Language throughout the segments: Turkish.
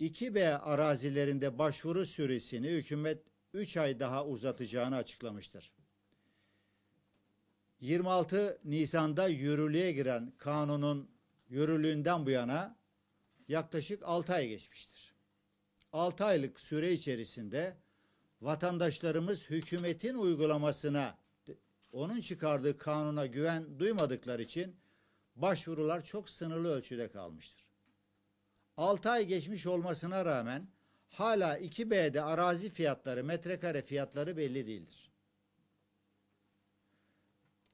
2B arazilerinde başvuru süresini hükümet 3 ay daha uzatacağını açıklamıştır. 26 Nisan'da yürürlüğe giren kanunun yürürlüğünden bu yana yaklaşık 6 ay geçmiştir. 6 aylık süre içerisinde vatandaşlarımız hükümetin uygulamasına onun çıkardığı kanuna güven duymadıkları için başvurular çok sınırlı ölçüde kalmıştır. 6 ay geçmiş olmasına rağmen hala 2B'de arazi fiyatları, metrekare fiyatları belli değildir.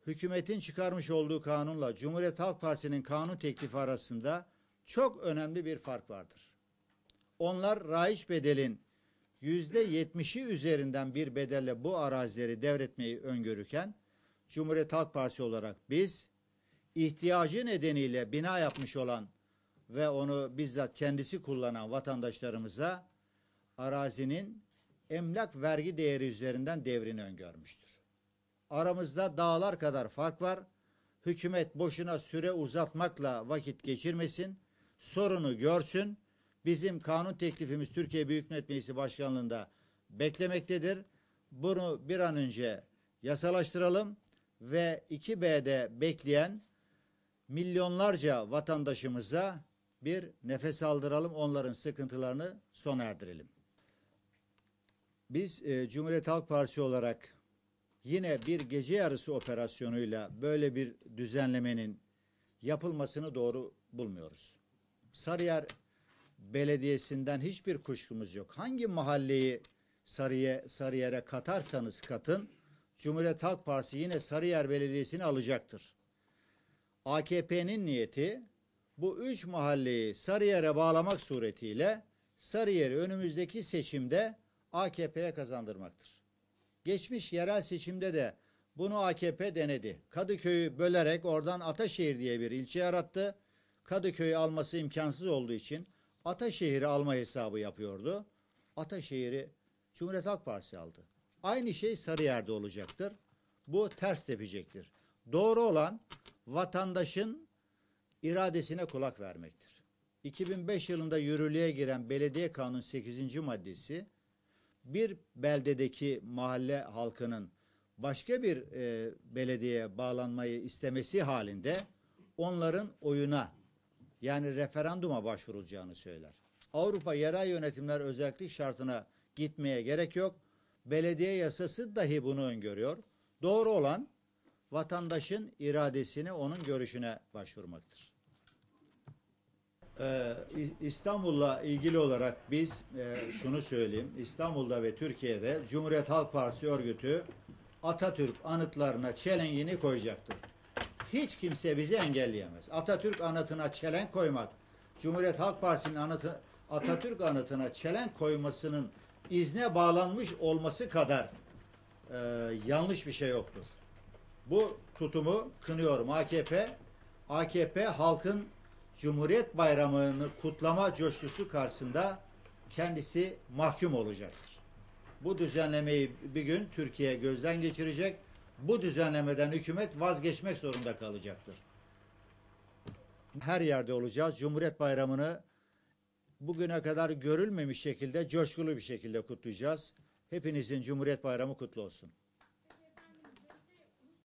Hükümetin çıkarmış olduğu kanunla Cumhuriyet Halk Partisi'nin kanun teklifi arasında çok önemli bir fark vardır. Onlar raiç bedelin yüzde yetmişi üzerinden bir bedelle bu arazileri devretmeyi öngörürken Cumhuriyet Halk Partisi olarak biz ihtiyacı nedeniyle bina yapmış olan ve onu bizzat kendisi kullanan vatandaşlarımıza arazinin emlak vergi değeri üzerinden devrini öngörmüştür. Aramızda dağlar kadar fark var. Hükümet boşuna süre uzatmakla vakit geçirmesin. Sorunu görsün. Bizim kanun teklifimiz Türkiye Büyük Millet Meclisi Başkanlığında beklemektedir. Bunu bir an önce yasalaştıralım ve 2B'de bekleyen milyonlarca vatandaşımıza bir nefes aldıralım, onların sıkıntılarını sona erdirelim. Biz e, Cumhuriyet Halk Partisi olarak yine bir gece yarısı operasyonuyla böyle bir düzenlemenin yapılmasını doğru bulmuyoruz. Sarıyer Belediyesi'nden hiçbir kuşkumuz yok. Hangi mahalleyi Sarıye, Sarıyer'e katarsanız katın, Cumhuriyet Halk Partisi yine Sarıyer Belediyesi'ni alacaktır. AKP'nin niyeti bu üç mahalleyi Sarıyer'e bağlamak suretiyle Sarıyer'i önümüzdeki seçimde AKP'ye kazandırmaktır. Geçmiş yerel seçimde de bunu AKP denedi. Kadıköy'ü bölerek oradan Ataşehir diye bir ilçe yarattı. Kadıköy'ü alması imkansız olduğu için Ataşehir'i alma hesabı yapıyordu. Ataşehir'i Cumhuriyet Halk Partisi aldı. Aynı şey Sarıyer'de olacaktır. Bu ters tepecektir. Doğru olan vatandaşın iradesine kulak vermektir. 2005 yılında yürürlüğe giren Belediye Kanunu 8. maddesi bir beldedeki mahalle halkının başka bir e, belediyeye bağlanmayı istemesi halinde onların oyuna yani referanduma başvurulacağını söyler. Avrupa yerel yönetimler özellik şartına gitmeye gerek yok. Belediye yasası dahi bunu öngörüyor. Doğru olan vatandaşın iradesine, onun görüşüne başvurmaktır. Ee, İstanbul'la ilgili olarak biz e, şunu söyleyeyim. İstanbul'da ve Türkiye'de Cumhuriyet Halk Partisi örgütü Atatürk anıtlarına çelenkini koyacaktır. Hiç kimse bizi engelleyemez. Atatürk anıtına çelenk koymak, Cumhuriyet Halk Partisi'nin anıtı, Atatürk anıtına çelenk koymasının izne bağlanmış olması kadar e, yanlış bir şey yoktur. Bu tutumu kınıyorum. AKP AKP halkın Cumhuriyet Bayramı'nı kutlama coşkusu karşısında kendisi mahkum olacaktır. Bu düzenlemeyi bir gün Türkiye gözden geçirecek. Bu düzenlemeden hükümet vazgeçmek zorunda kalacaktır. Her yerde olacağız. Cumhuriyet Bayramı'nı bugüne kadar görülmemiş şekilde, coşkulu bir şekilde kutlayacağız. Hepinizin Cumhuriyet Bayramı kutlu olsun.